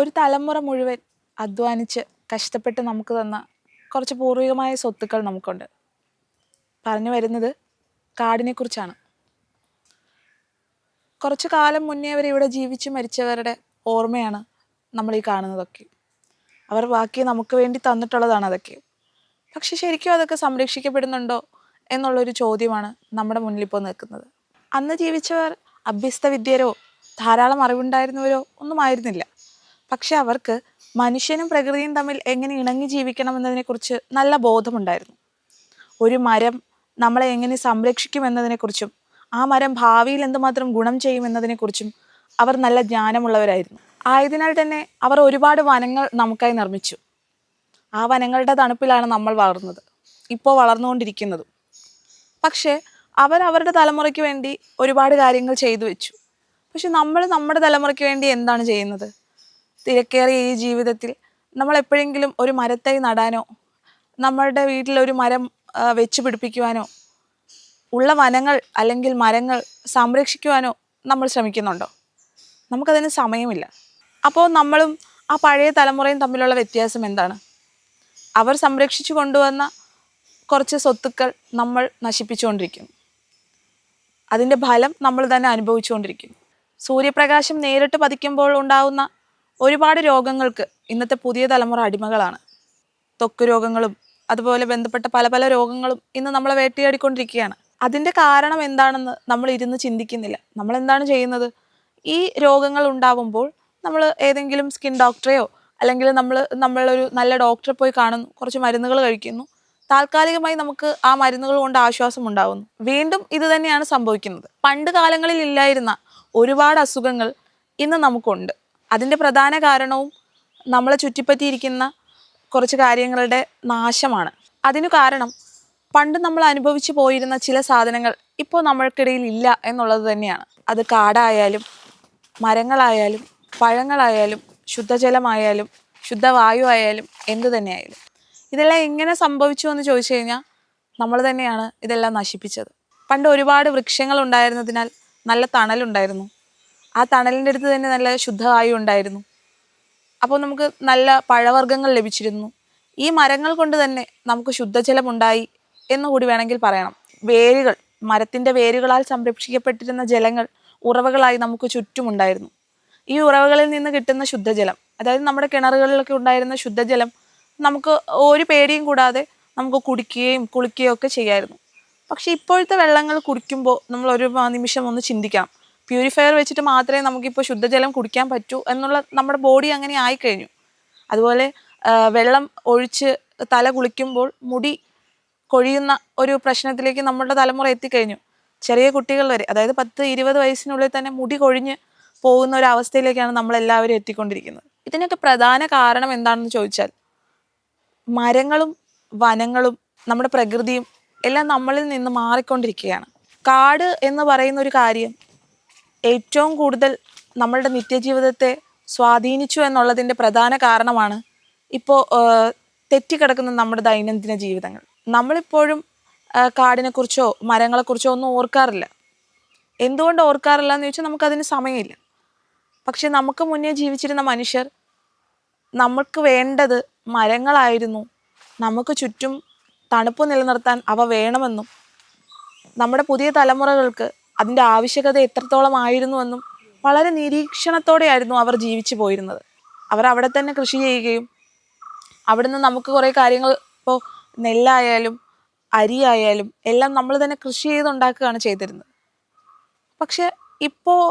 ഒരു തലമുറ മുഴുവൻ അധ്വാനിച്ച് കഷ്ടപ്പെട്ട് നമുക്ക് തന്ന കുറച്ച് പൂർവികമായ സ്വത്തുക്കൾ നമുക്കുണ്ട്. പറഞ്ഞു വരുന്നത് കാടിനെക്കുറിച്ചാണ്. കുറച്ചു കാലം മുന്നേ അവർ ഇവിടെ ജീവിച്ച് മരിച്ചവരുടെ ഓർമ്മയാണ് നമ്മൾ ഈ കാണുന്നതൊക്കെ. അവർ ബാക്കി നമുക്ക് വേണ്ടി തന്നിട്ടുള്ളതാണ് അതൊക്കെ. പക്ഷെ ശരിക്കും അതൊക്കെ സംരക്ഷിക്കപ്പെടുന്നുണ്ടോ എന്നുള്ളൊരു ചോദ്യമാണ് നമ്മുടെ മുന്നിൽ ഇപ്പോൾ നിൽക്കുന്നത്. അന്ന് ജീവിച്ചവർ അഭ്യസ്ത വിദ്യരോ ധാരാളം അറിവുണ്ടായിരുന്നവരോ ഒന്നും ആയിരുന്നില്ല. പക്ഷെ അവർക്ക് മനുഷ്യനും പ്രകൃതിയും തമ്മിൽ എങ്ങനെ ഇണങ്ങി ജീവിക്കണം എന്നതിനെക്കുറിച്ച് നല്ല ബോധമുണ്ടായിരുന്നു. ഒരു മരം നമ്മളെ എങ്ങനെ സംരക്ഷിക്കും എന്നതിനെക്കുറിച്ചും ആ മരം ഭാവിയിൽ എന്തുമാത്രം ഗുണം ചെയ്യും എന്നതിനെക്കുറിച്ചും അവർ നല്ല ജ്ഞാനമുള്ളവരായിരുന്നു. ആയതിനാൽ തന്നെ അവർ ഒരുപാട് വനങ്ങൾ നമുക്കായി നിർമ്മിച്ചു. ആ വനങ്ങളുടെ തണുപ്പിലാണ് നമ്മൾ വളർന്നത് ഇപ്പോൾ വളർന്നുകൊണ്ടിരിക്കുന്നതും. പക്ഷേ അവർ അവരുടെ തലമുറയ്ക്ക് വേണ്ടി ഒരുപാട് കാര്യങ്ങൾ ചെയ്തു വെച്ചു. പക്ഷെ നമ്മൾ നമ്മുടെ തലമുറയ്ക്ക് വേണ്ടി എന്താണ് ചെയ്യുന്നത്? തിരക്കേറിയ ഈ ജീവിതത്തിൽ നമ്മൾ എപ്പോഴെങ്കിലും ഒരു മരത്തൈ നടാനോ നമ്മളുടെ വീട്ടിൽ ഒരു മരം വെച്ച് പിടിപ്പിക്കുവാനോ ഉള്ള വനങ്ങൾ അല്ലെങ്കിൽ മരങ്ങൾ സംരക്ഷിക്കുവാനോ നമ്മൾ ശ്രമിക്കുന്നുണ്ടോ? നമുക്കതിന് സമയമില്ല. അപ്പോൾ നമ്മളും ആ പഴയ തലമുറയും തമ്മിലുള്ള വ്യത്യാസം എന്താണ്? അവർ സംരക്ഷിച്ചു കൊണ്ടുവന്ന കുറച്ച് സ്വത്തുക്കൾ നമ്മൾ നശിപ്പിച്ചുകൊണ്ടിരിക്കുന്നു അതിന്റെ ഫലം നമ്മൾ തന്നെ അനുഭവിച്ചുകൊണ്ടിരിക്കുന്നു സൂര്യപ്രകാശം നേരിട്ട് പതിക്കുമ്പോൾ ഉണ്ടാവുന്ന ഒരുപാട് രോഗങ്ങൾക്ക് ഇന്നത്തെ പുതിയ തലമുറ അടിമകളാണ്. തൊക്ക് രോഗങ്ങളും അതുപോലെ ബന്ധപ്പെട്ട പല പല രോഗങ്ങളും ഇന്ന് നമ്മളെ വേട്ടയാടിക്കൊണ്ടിരിക്കുകയാണ്. അതിന്റെ കാരണം എന്താണെന്ന് നമ്മൾ ഇരുന്ന് ചിന്തിക്കുന്നില്ല. നമ്മൾ എന്താണ് ചെയ്യുന്നത്? ഈ രോഗങ്ങൾ ഉണ്ടാവുമ്പോൾ നമ്മൾ ഏതെങ്കിലും സ്കിൻ ഡോക്ടറെയോ അല്ലെങ്കിൽ നമ്മൾ നമ്മളൊരു നല്ല ഡോക്ടറെ പോയി കാണുന്നു കുറച്ച് മരുന്നുകൾ കഴിക്കുന്നു. താൽക്കാലികമായി നമുക്ക് ആ മരുന്നുകൾ കൊണ്ട് ആശ്വാസം ഉണ്ടാവുന്നു. വീണ്ടും ഇത് തന്നെയാണ് സംഭവിക്കുന്നത്. പണ്ട് കാലങ്ങളിൽ ഇല്ലായിരുന്ന ഒരുപാട് അസുഖങ്ങൾ ഇന്ന് നമുക്കുണ്ട്. അതിന്റെ പ്രധാന കാരണവും നമ്മളെ ചുറ്റിപ്പറ്റിയിരിക്കുന്ന കുറച്ച് കാര്യങ്ങളുടെ നാശമാണ്. അതിനു കാരണം പണ്ട് നമ്മൾ അനുഭവിച്ചു പോയിരുന്ന ചില സാധനങ്ങൾ ഇപ്പോൾ നമ്മൾക്കിടയിൽ ഇല്ല എന്നുള്ളത് തന്നെയാണ്. അത് കാടായാലും മരങ്ങളായാലും പഴങ്ങളായാലും ശുദ്ധജലമായാലും ശുദ്ധവായു ആയാലും എന്തു തന്നെയായാലും. ഇതെല്ലാം എങ്ങനെ സംഭവിച്ചു എന്ന് ചോദിച്ചു കഴിഞ്ഞാൽ നമ്മൾ തന്നെയാണ് ഇതെല്ലാം നശിപ്പിച്ചത്. പണ്ട് ഒരുപാട് വൃക്ഷങ്ങൾ ഉണ്ടായിരുന്നതിനാൽ നല്ല തണലുണ്ടായിരുന്നു. ആ തണലിന്റെ അടുത്ത് തന്നെ നല്ല ശുദ്ധവായു ഉണ്ടായിരുന്നു. അപ്പോൾ നമുക്ക് നല്ല പഴവർഗങ്ങൾ ലഭിച്ചിരുന്നു. ഈ മരങ്ങൾ കൊണ്ട് തന്നെ നമുക്ക് ശുദ്ധജലം ഉണ്ടായി എന്നുകൂടി വേണമെങ്കിൽ പറയണം. വേരുകൾ മരത്തിന്റെ വേരുകളാൽ സംരക്ഷിക്കപ്പെട്ടിരുന്ന ജലങ്ങൾ ഉറവകളായി നമുക്ക് ചുറ്റുമുണ്ടായിരുന്നു. ഈ ഉറവകളിൽ നിന്ന് കിട്ടുന്ന ശുദ്ധജലം അതായത് നമ്മുടെ കിണറുകളിലൊക്കെ ഉണ്ടായിരുന്ന ശുദ്ധജലം നമുക്ക് ഒരു പേടിയും കൂടാതെ നമുക്ക് കുടിക്കുകയും കുളിക്കുകയും ഒക്കെ ചെയ്യായിരുന്നു. പക്ഷേ ഇപ്പോഴത്തെ വെള്ളങ്ങൾ കുടിക്കുമ്പോൾ നമ്മൾ ഒരു നിമിഷം ഒന്ന് ചിന്തിക്കണം. പ്യൂരിഫയർ വെച്ചിട്ട് മാത്രമേ നമുക്കിപ്പോൾ ശുദ്ധജലം കുടിക്കാൻ പറ്റൂ എന്നുള്ള നമ്മുടെ ബോഡി അങ്ങനെ ആയിക്കഴിഞ്ഞു. അതുപോലെ വെള്ളം ഒഴിച്ച് തല കുളിക്കുമ്പോൾ മുടി കൊഴിയുന്ന ഒരു പ്രശ്നത്തിലേക്ക് നമ്മുടെ തലമുറ എത്തിക്കഴിഞ്ഞു. ചെറിയ കുട്ടികൾ വരെ അതായത് പത്ത് ഇരുപത് വയസ്സിനുള്ളിൽ തന്നെ മുടി കൊഴിഞ്ഞ് പോകുന്ന ഒരു അവസ്ഥയിലേക്കാണ് നമ്മളെല്ലാവരും എത്തിക്കൊണ്ടിരിക്കുന്നത്. ഇതിനൊക്കെ പ്രധാന കാരണം എന്താണെന്ന് ചോദിച്ചാൽ മരങ്ങളും വനങ്ങളും നമ്മുടെ പ്രകൃതിയും എല്ലാം നമ്മളിൽ നിന്ന് മാറിക്കൊണ്ടിരിക്കുകയാണ്. കാട് എന്ന് പറയുന്ന ഒരു കാര്യം ഏറ്റവും കൂടുതൽ നമ്മളുടെ നിത്യജീവിതത്തെ സ്വാധീനിച്ചു എന്നുള്ളതിന്റെ പ്രധാന കാരണമാണ് ഇപ്പോൾ തെറ്റിക്കിടക്കുന്ന നമ്മുടെ ദൈനംദിന ജീവിതങ്ങൾ. നമ്മളിപ്പോഴും കാടിനെക്കുറിച്ചോ മരങ്ങളെക്കുറിച്ചോ ഒന്നും ഓർക്കാറില്ല. എന്തുകൊണ്ട് ഓർക്കാറില്ല എന്ന് ചോദിച്ചാൽ നമുക്കതിന് സമയമില്ല. പക്ഷെ നമുക്ക് മുന്നേ ജീവിച്ചിരുന്ന മനുഷ്യർ നമുക്ക് വേണ്ടത് മരങ്ങളായിരുന്നു. നമുക്ക് ചുറ്റും തണുപ്പ് നിലനിർത്താൻ അവ വേണമെന്നും നമ്മുടെ പുതിയ തലമുറകൾക്ക് അതിന്റെ ആവശ്യകത എത്രത്തോളം ആയിരുന്നുവെന്നും വളരെ നിരീക്ഷണത്തോടെയായിരുന്നു അവർ ജീവിച്ചു പോയിരുന്നത്. അവർ അവിടെ തന്നെ കൃഷി ചെയ്യുകയും അവിടുന്ന് നമുക്ക് കുറേ കാര്യങ്ങൾ ഇപ്പോൾ നെല്ലായാലും അരിയായാലും എല്ലാം നമ്മൾ തന്നെ കൃഷി ചെയ്തുണ്ടാക്കുകയാണ് ചെയ്തിരുന്നത്. പക്ഷെ ഇപ്പോൾ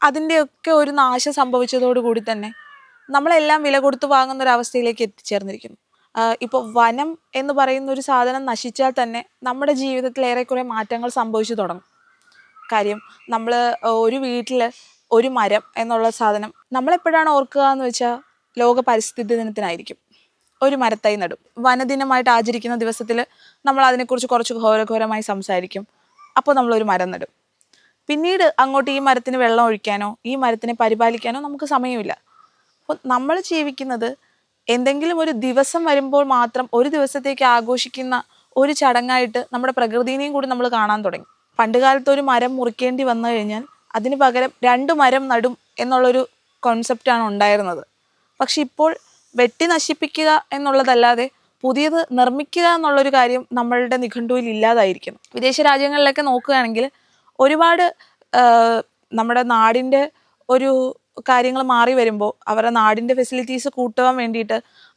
അതിന്റെയൊക്കെ ഒരു നാശം സംഭവിച്ചതോടുകൂടി തന്നെ നമ്മളെല്ലാം വില കൊടുത്ത് വാങ്ങുന്ന ഒരു അവസ്ഥയിലേക്ക് എത്തിച്ചേർന്നിരിക്കുന്നു. ഇപ്പോൾ വനം എന്ന് പറയുന്ന ഒരു സാധനം നശിച്ചാൽ തന്നെ നമ്മുടെ ജീവിതത്തിൽ ഏറെക്കുറെ മാറ്റങ്ങൾ സംഭവിച്ചു തുടങ്ങും. കാര്യം നമ്മൾ ഒരു വീട്ടിൽ ഒരു മരം എന്നുള്ള സാധനം നമ്മളെപ്പോഴാണ് ഓർക്കുക എന്ന് വെച്ചാൽ ലോക പരിസ്ഥിതി ദിനത്തിനായിരിക്കും. ഒരു മരത്തൈ നടും. വനദിനമായിട്ട് ആചരിക്കുന്ന ദിവസത്തിൽ നമ്മൾ അതിനെക്കുറിച്ച് കുറച്ച് ഘോരഘോരമായി സംസാരിക്കും. അപ്പോൾ നമ്മളൊരു മരം നടും. പിന്നീട് അങ്ങോട്ട് ഈ മരത്തിന് വെള്ളം ഒഴിക്കാനോ ഈ മരത്തിനെ പരിപാലിക്കാനോ നമുക്ക് സമയമില്ല. അപ്പോൾ നമ്മൾ ജീവിക്കുന്നത് എന്തെങ്കിലും ഒരു ദിവസം വരുമ്പോൾ മാത്രം ഒരു ദിവസത്തേക്ക് ആഘോഷിക്കുന്ന ഒരു ചടങ്ങായിട്ട് നമ്മുടെ പ്രകൃതിനെയും കൂടി നമ്മൾ കാണാൻ തുടങ്ങി. പണ്ട് കാലത്ത് ഒരു മരം മുറിക്കേണ്ടി വന്നു കഴിഞ്ഞാൽ അതിന് പകരം രണ്ട് മരം നടും എന്നുള്ളൊരു കോൺസെപ്റ്റാണ് ഉണ്ടായിരുന്നത്. പക്ഷെ ഇപ്പോൾ വെട്ടി നശിപ്പിക്കുക എന്നുള്ളതല്ലാതെ പുതിയത് നിർമ്മിക്കുക എന്നുള്ളൊരു കാര്യം നമ്മളുടെ നിഘണ്ടുവിൽ ഇല്ലാതായിരിക്കുന്നു. വിദേശ രാജ്യങ്ങളിലൊക്കെ നോക്കുകയാണെങ്കിൽ ഒരുപാട് നമ്മുടെ നാടിന്റെ ഒരു കാര്യങ്ങൾ മാറി വരുമ്പോൾ അവരുടെ നാടിന്റെ ഫെസിലിറ്റീസ് കൂട്ടുവാൻ വേണ്ടിയിട്ട്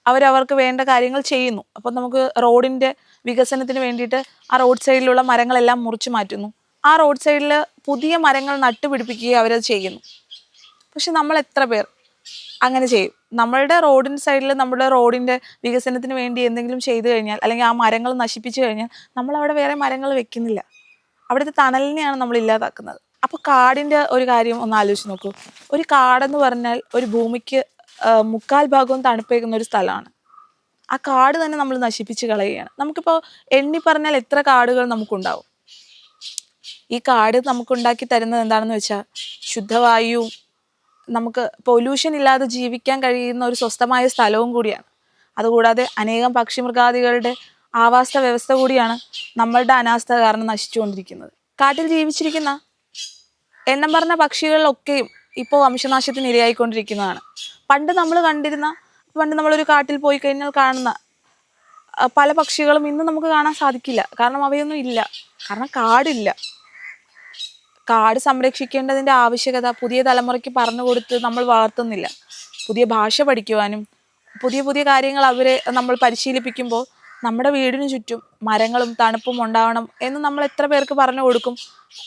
അവരവർക്ക് വേണ്ട കാര്യങ്ങൾ ചെയ്യുന്നു. അപ്പം നമുക്ക് റോഡിന്റെ വികസനത്തിന് വേണ്ടിയിട്ട് ആ റോഡ് സൈഡിലുള്ള മരങ്ങളെല്ലാം മുറിച്ചു മാറ്റുന്നു. ആ റോഡ് സൈഡിൽ പുതിയ മരങ്ങൾ നട്ടുപിടിപ്പിക്കുകയും അവരത് ചെയ്യുന്നു. പക്ഷെ നമ്മൾ എത്ര പേർ അങ്ങനെ ചെയ്യും? നമ്മളുടെ റോഡിന്റെ സൈഡിൽ നമ്മുടെ റോഡിന്റെ വികസനത്തിന് വേണ്ടി എന്തെങ്കിലും ചെയ്തു കഴിഞ്ഞാൽ അല്ലെങ്കിൽ ആ മരങ്ങൾ നശിപ്പിച്ചു കഴിഞ്ഞാൽ നമ്മൾ അവിടെ വേറെ മരങ്ങൾ വെക്കുന്നില്ല. അവിടുത്തെ തണലിനെയാണ് നമ്മൾ ഇല്ലാതാക്കുന്നത്. അപ്പോൾ കാടിന്റെ ഒരു കാര്യം ഒന്ന് ആലോചിച്ച് നോക്കൂ. ഒരു കാടെന്ന് പറഞ്ഞാൽ ഒരു ഭൂമിക്ക് മുക്കാൽ ഭാഗവും തണുപ്പേക്കുന്ന ഒരു സ്ഥലമാണ് ആ കാട് തന്നെ നമ്മൾ നശിപ്പിച്ച് കളയുകയാണ്. നമുക്കിപ്പോൾ എണ്ണി പറഞ്ഞാൽ എത്ര കാടുകൾ നമുക്കുണ്ടാവും? ഈ കാട് നമുക്കുണ്ടാക്കി തരുന്നത് എന്താണെന്ന് വെച്ചാൽ ശുദ്ധവായു നമുക്ക് പൊല്യൂഷൻ ഇല്ലാതെ ജീവിക്കാൻ കഴിയുന്ന ഒരു സ്വസ്ഥമായ സ്ഥലവും കൂടിയാണ്. അതുകൂടാതെ അനേകം പക്ഷിമൃഗാദികളുടെ ആവാസ വ്യവസ്ഥ കൂടിയാണ് നമ്മളുടെ അനാസ്ഥ കാരണം നശിച്ചുകൊണ്ടിരിക്കുന്നത്. കാട്ടിൽ ജീവിച്ചിരിക്കുന്ന എണ്ണം പറഞ്ഞ പക്ഷികളിലൊക്കെയും ഇപ്പോൾ വംശനാശത്തിന് ഇരയായിക്കൊണ്ടിരിക്കുന്നതാണ് പണ്ട് നമ്മൾ കണ്ടിരുന്ന പണ്ട് നമ്മളൊരു കാട്ടിൽ പോയി കഴിഞ്ഞാൽ കാണുന്ന പല പക്ഷികളും ഇന്ന് നമുക്ക് കാണാൻ സാധിക്കില്ല. കാരണം അവയൊന്നും ഇല്ല. കാരണം കാടില്ല. കാട് സംരക്ഷിക്കേണ്ടതിന്റെ ആവശ്യകത പുതിയ തലമുറയ്ക്ക് പറഞ്ഞു കൊടുത്ത് നമ്മൾ വളർത്തുന്നില്ല. പുതിയ ഭാഷ പഠിക്കുവാനും പുതിയ പുതിയ കാര്യങ്ങൾ അവരെ നമ്മൾ പരിശീലിപ്പിക്കുമ്പോൾ നമ്മുടെ വീടിന് ചുറ്റും മരങ്ങളും തണുപ്പും ഉണ്ടാവണം എന്ന് നമ്മൾ എത്ര പേർക്ക് പറഞ്ഞു കൊടുക്കും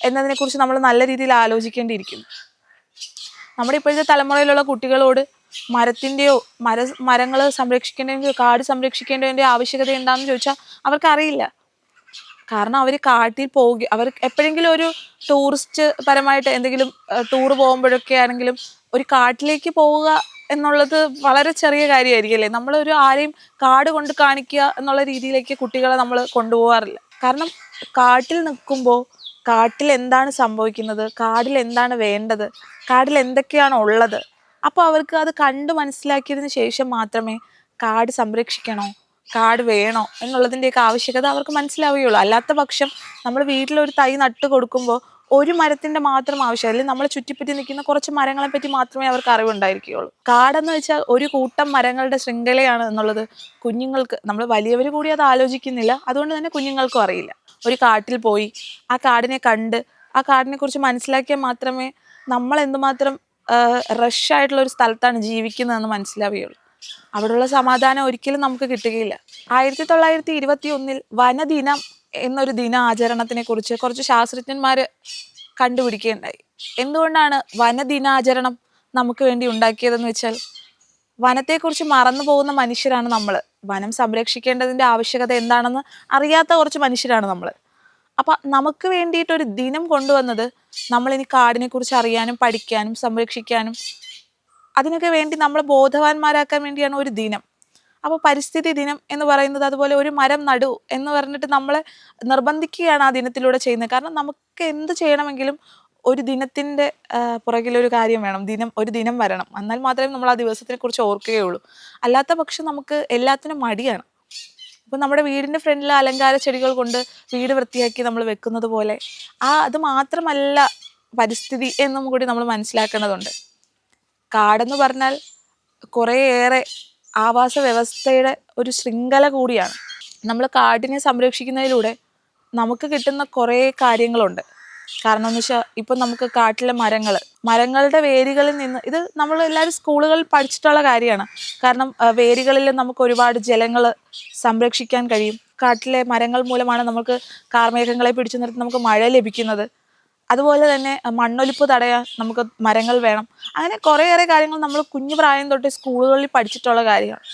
എന്നതിനെക്കുറിച്ച് നമ്മൾ നല്ല രീതിയിൽ ആലോചിക്കേണ്ടിയിരിക്കും നമ്മുടെ ഇപ്പോഴത്തെ തലമുറയിലുള്ള കുട്ടികളോട് മരത്തിന്റെയോ മര മരങ്ങൾ സംരക്ഷിക്കേണ്ടതിന്റെയോ കാട് സംരക്ഷിക്കേണ്ടതിന്റെ ആവശ്യകത എന്താണെന്ന് ചോദിച്ചാൽ അവർക്കറിയില്ല. കാരണം അവർ കാട്ടിൽ പോവുക അവർ എപ്പോഴെങ്കിലും ഒരു ടൂറിസ്റ്റ് പരമായിട്ട് എന്തെങ്കിലും ടൂർ പോകുമ്പോഴൊക്കെ ആണെങ്കിലും ഒരു കാട്ടിലേക്ക് പോവുക എന്നുള്ളത് വളരെ ചെറിയ കാര്യമായിരിക്കും അല്ലേ നമ്മളൊരു ആരെയും കാട് കൊണ്ട് കാണിക്കുക എന്നുള്ള രീതിയിലേക്ക് കുട്ടികളെ നമ്മൾ കൊണ്ടുപോകാറില്ല. കാരണം കാട്ടിൽ നിൽക്കുമ്പോൾ കാട്ടിൽ എന്താണ് സംഭവിക്കുന്നത്? കാടിൽ എന്താണ് വേണ്ടത്? കാടിൽ എന്തൊക്കെയാണ് ഉള്ളത്? അപ്പോൾ അവർക്ക് അത് കണ്ട് മനസ്സിലാക്കിയതിന് ശേഷം മാത്രമേ കാട് സംരക്ഷിക്കണോ? കാട് വേണോ? എന്നുള്ളതിന്റെയൊക്കെ ആവശ്യകത അവർക്ക് മനസ്സിലാവുകയുള്ളൂ. അല്ലാത്ത പക്ഷം നമ്മൾ വീട്ടിലൊരു തൈ നട്ട് കൊടുക്കുമ്പോൾ ഒരു മരത്തിന്റെ മാത്രം ആവശ്യം അല്ലെങ്കിൽ നമ്മളെ ചുറ്റിപ്പറ്റി നിൽക്കുന്ന കുറച്ച് മരങ്ങളെ പറ്റി മാത്രമേ അവർക്ക് അറിവുണ്ടായിരിക്കുകയുള്ളൂ. കാടെന്ന് വെച്ചാൽ ഒരു കൂട്ടം മരങ്ങളുടെ ശൃംഖലയാണ് എന്നുള്ളത് കുഞ്ഞുങ്ങൾക്ക് നമ്മൾ വലിയവർ കൂടി അത് ആലോചിക്കുന്നില്ല. അതുകൊണ്ട് തന്നെ കുഞ്ഞുങ്ങൾക്കും അറിയില്ല. ഒരു കാട്ടിൽ പോയി ആ കാടിനെ കണ്ട് ആ കാടിനെ കുറിച്ച് മനസ്സിലാക്കിയാൽ മാത്രമേ നമ്മൾ എന്തുമാത്രം റഷ് ആയിട്ടുള്ള ഒരു സ്ഥലത്താണ് ജീവിക്കുന്നതെന്ന് മനസ്സിലാവുകയുള്ളൂ. അവിടെയുള്ള സമാധാനം ഒരിക്കലും നമുക്ക് കിട്ടുകയില്ല. ആയിരത്തി തൊള്ളായിരത്തി ഇരുപത്തി ഒന്നിൽ വനദിനം എന്നൊരു ദിനാചരണത്തിനെ കുറിച്ച് കുറച്ച് ശാസ്ത്രജ്ഞന്മാർ കണ്ടുപിടിക്കുകയുണ്ടായി. എന്തുകൊണ്ടാണ് വനദിനാചരണം നമുക്ക് വേണ്ടി ഉണ്ടാക്കിയതെന്ന് വെച്ചാൽ വനത്തെക്കുറിച്ച് മറന്നു പോകുന്ന മനുഷ്യരാണ് നമ്മൾ വനം സംരക്ഷിക്കേണ്ടതിന്റെ ആവശ്യകത എന്താണെന്ന് അറിയാത്ത കുറച്ച് മനുഷ്യരാണ് നമ്മൾ അപ്പം നമുക്ക് വേണ്ടിയിട്ട് ഒരു ദിനം കൊണ്ടുവന്നത് നമ്മളിനി കാടിനെ കുറിച്ച് അറിയാനും പഠിക്കാനും സംരക്ഷിക്കാനും അതിനൊക്കെ വേണ്ടി നമ്മൾ ബോധവാന്മാരാക്കാൻ വേണ്ടിയാണ് ഒരു ദിനം. അപ്പോൾ പരിസ്ഥിതി ദിനം എന്ന് പറയുന്നത് അതുപോലെ ഒരു മരം നടു എന്ന് പറഞ്ഞിട്ട് നമ്മളെ നിർബന്ധിക്കുകയാണ് ആ ദിനത്തിലൂടെ ചെയ്യുന്നത്. കാരണം നമുക്ക് എന്ത് ചെയ്യണമെങ്കിലും ഒരു ദിനത്തിന്റെ പുറകിലൊരു കാര്യം വേണം. ദിനം ഒരു ദിനം വരണം. എന്നാൽ മാത്രമേ നമ്മൾ ആ ദിവസത്തിനെ കുറിച്ച് ഓർക്കുകയുള്ളൂ. അല്ലാത്ത പക്ഷം നമുക്ക് എല്ലാത്തിനും മടിയാണ്. ഇപ്പം നമ്മുടെ വീടിന്റെ ഫ്രണ്ടിൽ അലങ്കാര ചെടികൾ കൊണ്ട് വീട് വൃത്തിയാക്കി നമ്മൾ വെക്കുന്നത് പോലെ ആ അത് മാത്രമല്ല പരിസ്ഥിതി എന്നും കൂടി നമ്മൾ മനസ്സിലാക്കേണ്ടതുണ്ട്. കാടെന്ന് പറഞ്ഞാൽ കുറേയേറെ ആവാസ വ്യവസ്ഥയുടെ ഒരു ശൃംഖല കൂടിയാണ്. നമ്മൾ കാടിനെ സംരക്ഷിക്കുന്നതിലൂടെ നമുക്ക് കിട്ടുന്ന കുറേ കാര്യങ്ങളുണ്ട്. കാരണം എന്ന് വെച്ചാൽ ഇപ്പം നമുക്ക് കാട്ടിലെ മരങ്ങൾ മരങ്ങളുടെ വേരുകളിൽ നിന്ന് ഇത് നമ്മൾ എല്ലാവരും സ്കൂളുകളിൽ പഠിച്ചിട്ടുള്ള കാര്യമാണ്. കാരണം വേരുകളിൽ നമുക്ക് ഒരുപാട് ജലങ്ങൾ സംരക്ഷിക്കാൻ കഴിയും. കാട്ടിലെ മരങ്ങൾ മൂലമാണ് നമുക്ക് കാർമേഘങ്ങളെ പിടിച്ചു നിർത്തി നമുക്ക് മഴ ലഭിക്കുന്നത്. അതുപോലെ തന്നെ മണ്ണൊലിപ്പ് തടയാൻ നമുക്ക് മരങ്ങൾ വേണം. അങ്ങനെ കുറേയേറെ കാര്യങ്ങൾ നമ്മൾ കുഞ്ഞു പ്രായം തൊട്ട് സ്കൂളുകളിൽ പഠിച്ചിട്ടുള്ള കാര്യമാണ്.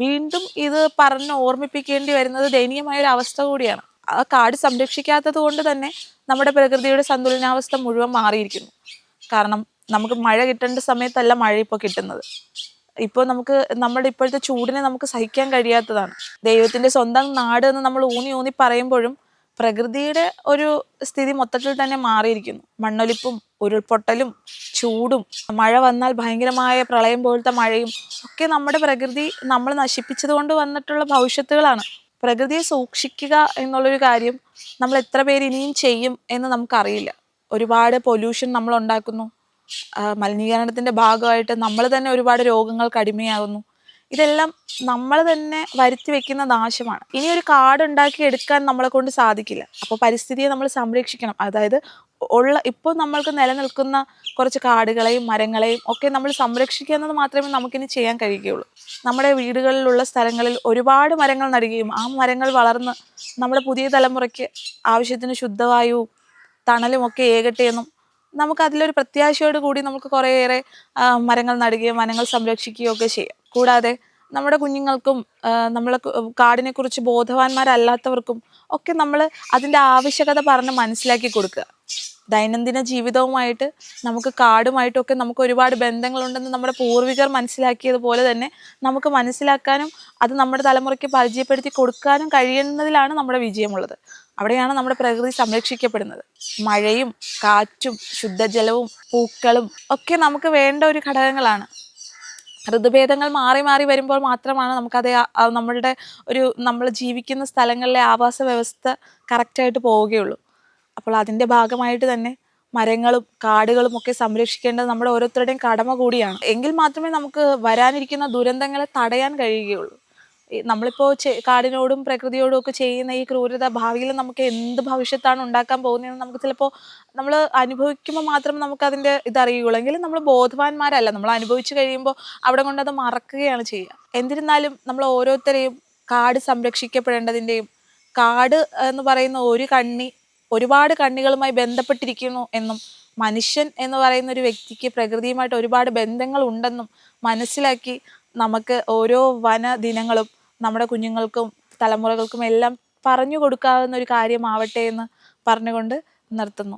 വീണ്ടും ഇത് പറഞ്ഞ് ഓർമ്മിപ്പിക്കേണ്ടി വരുന്നത് ദയനീയമായ ഒരു അവസ്ഥ കൂടിയാണ്. ആ കാട് സംരക്ഷിക്കാത്തത് കൊണ്ട് തന്നെ നമ്മുടെ പ്രകൃതിയുടെ സന്തുലനാവസ്ഥ മുഴുവൻ മാറിയിരിക്കുന്നു. കാരണം നമുക്ക് മഴ കിട്ടേണ്ട സമയത്തല്ല മഴ ഇപ്പോൾ കിട്ടുന്നത്. ഇപ്പോൾ നമുക്ക് നമ്മുടെ ഇപ്പോഴത്തെ ചൂടിനെ നമുക്ക് സഹിക്കാൻ കഴിയാത്തതാണ്. ദൈവത്തിന്റെ സ്വന്തം നാട് എന്ന് നമ്മൾ ഊന്നി ഊന്നി പറയുമ്പോഴും പ്രകൃതിയുടെ ഒരു സ്ഥിതി മൊത്തത്തിൽ തന്നെ മാറിയിരിക്കുന്നു. മണ്ണൊലിപ്പും ഉരുൾപൊട്ടലും ചൂടും മഴ വന്നാൽ ഭയങ്കരമായ പ്രളയം പോലത്തെ മഴയും ഒക്കെ നമ്മുടെ പ്രകൃതി നമ്മൾ നശിപ്പിച്ചത് കൊണ്ട് വന്നിട്ടുള്ള ഭവിഷ്യത്തുകളാണ്. പ്രകൃതിയെ സൂക്ഷിക്കുക എന്നുള്ളൊരു കാര്യം നമ്മൾ എത്ര പേര് ഇനിയും ചെയ്യും എന്ന് നമുക്കറിയില്ല. ഒരുപാട് പൊല്യൂഷൻ നമ്മൾ ഉണ്ടാക്കുന്നു. മലിനീകരണത്തിന്റെ ഭാഗമായിട്ട് നമ്മൾ തന്നെ ഒരുപാട് രോഗങ്ങൾക്ക് അടിമയാകുന്നു. ഇതെല്ലാം നമ്മൾ തന്നെ വരുത്തി വെക്കുന്ന നാശമാണ് ഇനി ഒരു കാട് ഉണ്ടാക്കി എടുക്കാൻ നമ്മളെ കൊണ്ട് സാധിക്കില്ല. അപ്പോൾ പരിസ്ഥിതിയെ നമ്മൾ സംരക്ഷിക്കണം. അതായത് ഉള്ള ഇപ്പോൾ നമ്മൾക്ക് നിലനിൽക്കുന്ന കുറച്ച് കാടുകളെയും മരങ്ങളെയും ഒക്കെ നമ്മൾ സംരക്ഷിക്കുക എന്നത് മാത്രമേ നമുക്കിനി ചെയ്യാൻ കഴിയുകയുള്ളൂ. നമ്മുടെ വീടുകളിലുള്ള സ്ഥലങ്ങളിൽ ഒരുപാട് മരങ്ങൾ നടുകയും ആ മരങ്ങൾ വളർന്ന് നമ്മുടെ പുതിയ തലമുറയ്ക്ക് ആവശ്യത്തിന് ശുദ്ധവായുവും തണലും ഒക്കെ ഏകട്ടെ എന്നും നമുക്ക് അതിലൊരു പ്രത്യാശയോട് കൂടി നമുക്ക് കുറേയേറെ മരങ്ങൾ നടുകയും വനങ്ങൾ സംരക്ഷിക്കുകയും ഒക്കെ ചെയ്യാം. കൂടാതെ നമ്മുടെ കുഞ്ഞുങ്ങൾക്കും നമ്മളെ കാടിനെ കുറിച്ച് ബോധവാന്മാരല്ലാത്തവർക്കും ഒക്കെ നമ്മൾ അതിന്റെ ആവശ്യകത പറഞ്ഞ് മനസ്സിലാക്കി കൊടുക്കുക. ദൈനംദിന ജീവിതവുമായിട്ട് നമുക്ക് കാടുമായിട്ടൊക്കെ നമുക്ക് ഒരുപാട് ബന്ധങ്ങളുണ്ടെന്ന് നമ്മുടെ പൂർവികർ മനസ്സിലാക്കിയതുപോലെ തന്നെ നമുക്ക് മനസ്സിലാക്കാനും അത് നമ്മുടെ തലമുറയ്ക്ക് പരിചയപ്പെടുത്തി കൊടുക്കാനും കഴിയുന്നതിലാണ് നമ്മുടെ വിജയമുള്ളത്. അവിടെയാണ് നമ്മുടെ പ്രകൃതി സംരക്ഷിക്കപ്പെടുന്നത്. മഴയും കാറ്റും ശുദ്ധജലവും പൂക്കളും ഒക്കെ നമുക്ക് വേണ്ട ഒരു ഘടകങ്ങളാണ്. ഋതുഭേദങ്ങൾ മാറി മാറി വരുമ്പോൾ മാത്രമാണ് നമുക്കത് നമ്മളുടെ ഒരു നമ്മൾ ജീവിക്കുന്ന സ്ഥലങ്ങളിലെ ആവാസ വ്യവസ്ഥ കറക്റ്റായിട്ട് പോവുകയുള്ളൂ. അപ്പോൾ അതിന്റെ ഭാഗമായിട്ട് തന്നെ മരങ്ങളും കാടുകളും ഒക്കെ സംരക്ഷിക്കേണ്ടത് നമ്മുടെ ഓരോരുത്തരുടെയും കടമ കൂടിയാണ്. എങ്കിൽ മാത്രമേ നമുക്ക് വരാനിരിക്കുന്ന ദുരന്തങ്ങളെ തടയാൻ കഴിയുകയുള്ളൂ. നമ്മളിപ്പോൾ കാടിനോടും പ്രകൃതിയോടും ഒക്കെ ചെയ്യുന്ന ഈ ക്രൂരത ഭാവിയിൽ നമുക്ക് എന്ത് ഭവിഷ്യത്താണ് ഉണ്ടാക്കാൻ പോകുന്നതെന്ന് നമുക്ക് ചിലപ്പോൾ നമ്മൾ അനുഭവിക്കുമ്പോൾ മാത്രം നമുക്ക് അതിന്റെ ഇതറിയുള്ളൂ എങ്കിലും നമ്മൾ ബോധവാന്മാരല്ല. നമ്മൾ അനുഭവിച്ചു കഴിയുമ്പോൾ അവിടെ കൊണ്ട് അത് മറക്കുകയാണ് ചെയ്യുക. എന്നിരുന്നാലും നമ്മൾ ഓരോരുത്തരെയും കാട് സംരക്ഷിക്കപ്പെടേണ്ടതിന്റെയും കാട് എന്ന് പറയുന്ന ഒരു കണ്ണി ഒരുപാട് കണ്ണികളുമായി ബന്ധപ്പെട്ടിരിക്കുന്നു എന്നും മനുഷ്യൻ എന്ന് പറയുന്ന ഒരു വ്യക്തിക്ക് പ്രകൃതിയുമായിട്ട് ഒരുപാട് ബന്ധങ്ങൾ ഉണ്ടെന്നും മനസ്സിലാക്കി നമുക്ക് ഓരോ വന ദിനങ്ങളും നമ്മുടെ കുഞ്ഞുങ്ങൾക്കും തലമുറകൾക്കും എല്ലാം പറഞ്ഞു കൊടുക്കാവുന്ന ഒരു കാര്യമാവട്ടെ എന്ന് പറഞ്ഞുകൊണ്ട് നിർത്തുന്നു.